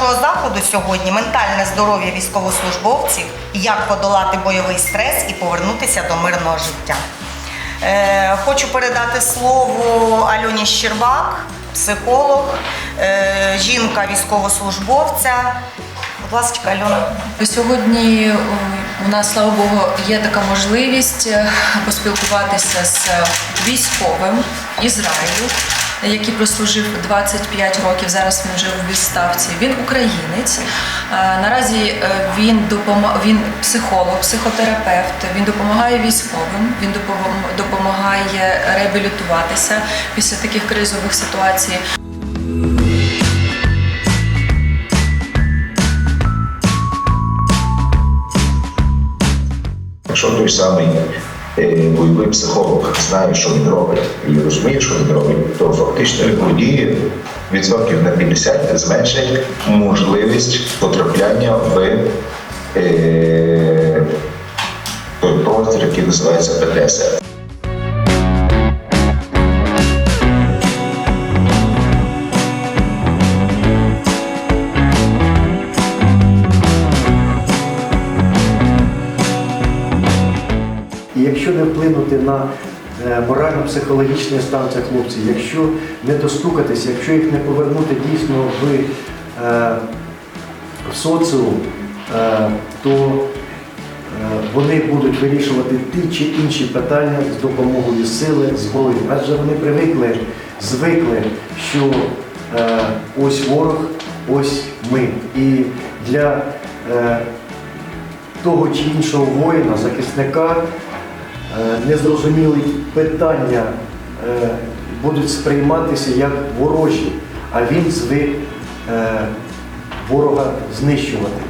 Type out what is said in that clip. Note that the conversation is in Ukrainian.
нашого заходу сьогодні ментальне здоров'я військовослужбовців, як подолати бойовий стрес і повернутися до мирного життя. Е, хочу передати слово Альоні Щербак, психолог, е, жінка військовослужбовця. Будь ласка, Альона. Сьогодні у нас, слава Богу, є така можливість е, поспілкуватися з військовим Ізраїлю, який прослужив 25 років. Зараз він вже у відставці. Він українець. Е, Наразі е, він допома... він психолог, психотерапевт. Він допомагає військовим. Він допом- допомагає реабілітуватися після таких кризових ситуацій. Якщо той самий е, бойовий психолог знає, що він робить, і розуміє, що він робить, то фактично він володіє відсотків на 50 зменшить можливість потрапляння в е, той простір, який називається ПТСР. І якщо не вплинути на е, морально-психологічний стан цих хлопців, якщо не достукатися, якщо їх не повернути дійсно в, е, в соціум, е, то вони будуть вирішувати ті чи інші питання з допомогою сили, з зброї. Адже вони привикли, звикли, що е, ось ворог, ось ми. І для е, того чи іншого воїна, захисника, незрозумілі питання е, будуть сприйматися як ворожі, а він звик е, ворога знищувати.